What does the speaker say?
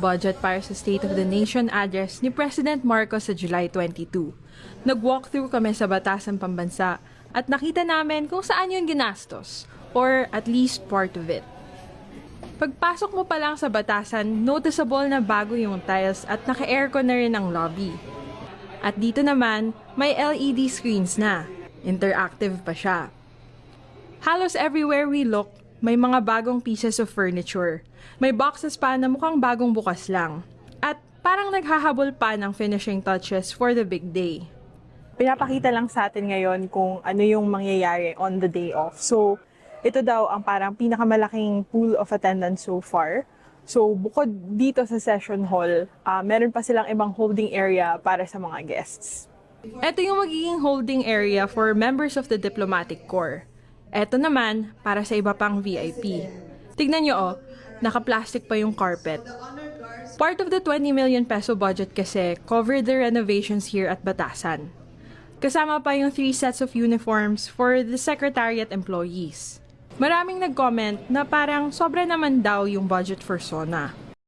budget para sa State of the Nation address ni President Marcos sa July 22. Nag-walkthrough kami sa Batasan Pambansa at nakita namin kung saan yun ginastos, or at least part of it. Pagpasok mo pa lang sa Batasan, noticeable na bago yung tiles at naka-aircon na rin ang lobby. At dito naman, may LED screens na. Interactive pa siya. Halos everywhere we look, may mga bagong pieces of furniture. May boxes pa na mukhang bagong bukas lang. At parang naghahabol pa ng finishing touches for the big day. pinapakita lang sa atin ngayon kung ano yung mangyayari on the day off. So, ito daw ang parang pinakamalaking pool of attendance so far. So, bukod dito sa session hall, ah, meron pa silang ibang holding area para sa mga guests. Ito yung magiging holding area for members of the Diplomatic Corps. Ito naman, para sa iba pang VIP. Tignan nyo oh, naka-plastic pa yung carpet. Part of the 20 million peso budget kasi covered the renovations here at Batasan. Kasama pa yung three sets of uniforms for the secretariat employees. Maraming nag-comment na parang sobra naman daw yung budget for SONA.